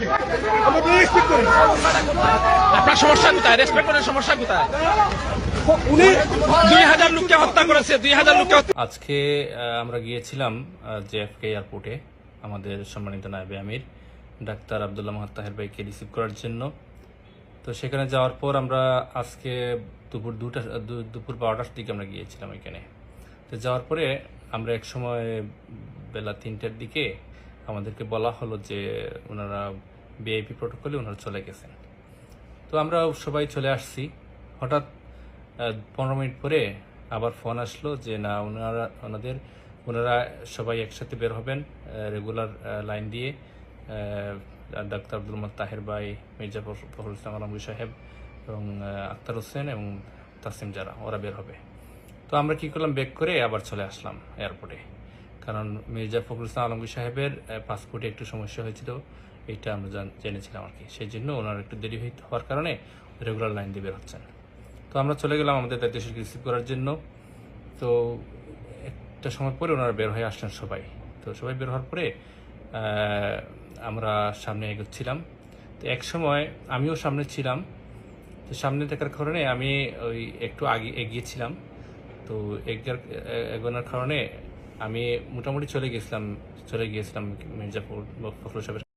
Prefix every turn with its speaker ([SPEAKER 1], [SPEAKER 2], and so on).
[SPEAKER 1] থাকে আমরা রেসপেক্ট করি।
[SPEAKER 2] আপনার সমস্যা কোথায়? রেসপেক্ট করার সমস্যা কোথায়?
[SPEAKER 1] উনি
[SPEAKER 2] দুই হাজার লোককে হত্যা করেছে দুই হাজার লোককে
[SPEAKER 3] আজকে আমরা গিয়েছিলাম জেএফকে এয়ারপোর্টে আমাদের সম্মানিত নায়বে আমির ডাক্তার আবদুল্লাহ মাহাত তাহের ভাইকে রিসিভ করার জন্য। তো সেখানে যাওয়ার পর আমরা আজকে দুপুর দুটা দুপুর বারোটার দিকে আমরা গিয়েছিলাম এখানে। তো যাওয়ার পরে আমরা এক সময় বেলা তিনটার দিকে আমাদেরকে বলা হলো যে ওনারা বিআইপি প্রোটোকলে ওনারা চলে গেছেন। তো আমরা সবাই চলে আসছি। হঠাৎ পনেরো মিনিট পরে আবার ফোন আসলো যে না, ওনারা, ওনাদের, ওনারা সবাই একসাথে বের হবেন রেগুলার লাইন দিয়ে। ডাক্তার আব্দুল তাহের ভাই, মির্জা ফখর- ফখরুল ইসলাম আলমগীর সাহেব এবং আক্তার হোসেন এবং তাসিম যারা, ওরা বের হবে। তো আমরা কি করলাম বেক করে আবার চলে আসলাম এয়ারপোর্টে কারণ মির্জা ফখরুল ইসলাম আলমগীর সাহেবের পাসপোর্টে একটু সমস্যা হয়েছিল, এটা আমরা জান- জেনেছিলাম আর কি। সেই জন্য ওনার একটু দেরি হওয়ার কারণে রেগুলার লাইন দিয়ে বের হচ্ছেন। তো আমরা চলে গেলাম আমাদের দায়িত্বশীলকে রিসিভ করার জন্য। তো একটা সময় পরে ওনারা বের হয়ে আসলেন সবাই। তো সবাই বের হওয়ার পরে আমরা সামনে এগোচ্ছিলাম। তো এক সময় আমিও সামনে ছিলাম। তো সামনে থাকার কারণে আমি ওই একটু আগে এগিয়েছিলাম। তো এগার এগোনোর কারণে আমি মোটামুটি চলে গেছিলাম চলে গিয়েছিলাম মির্জাপুর ফখরুল সাহেবের